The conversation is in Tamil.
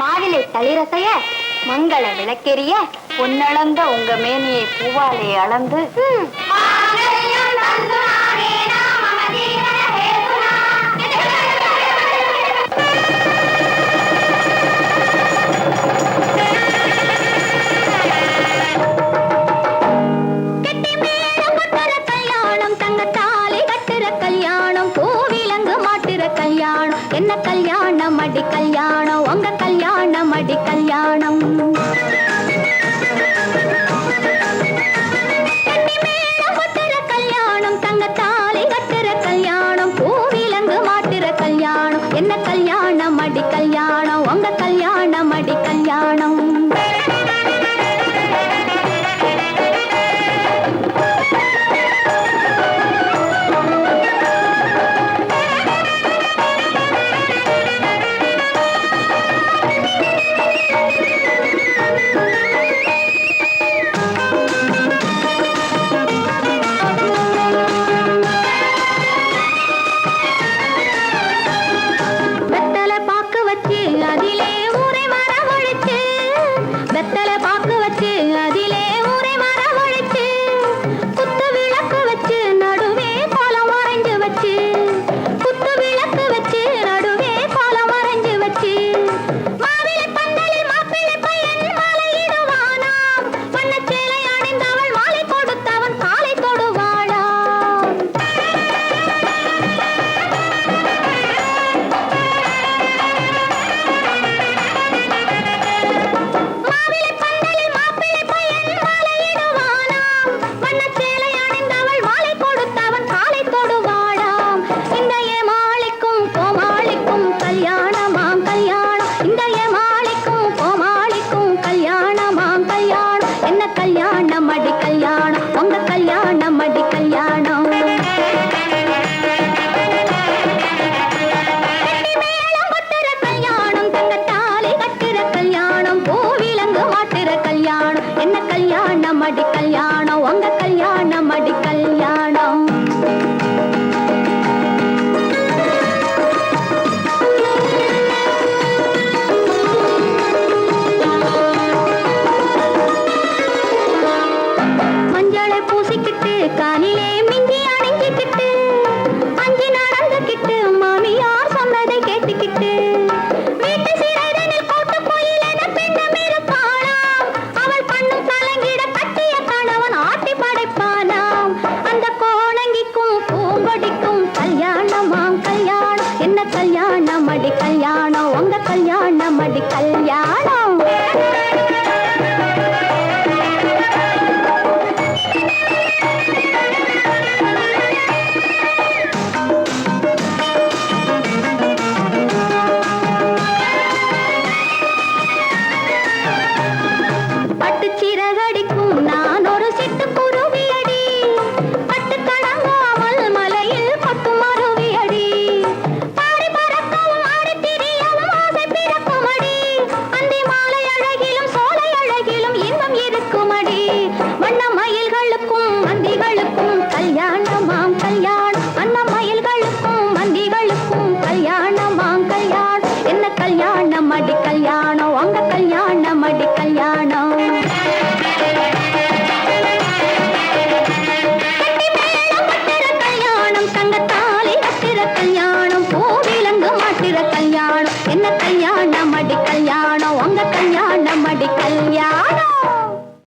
மாவிலை தளிரசைய மங்கள விளக்கெரிய பொன்னளந்த உங்க மேனியை பூவாலே அளந்து. கல்யாணம். என்ன கல்யாணம்? கல்யாணமடி கல்யாணம். என்ன கல்யாணம் அடி கல்யாணம் உங்க கல்யாணம் அடி கல்யாணம்.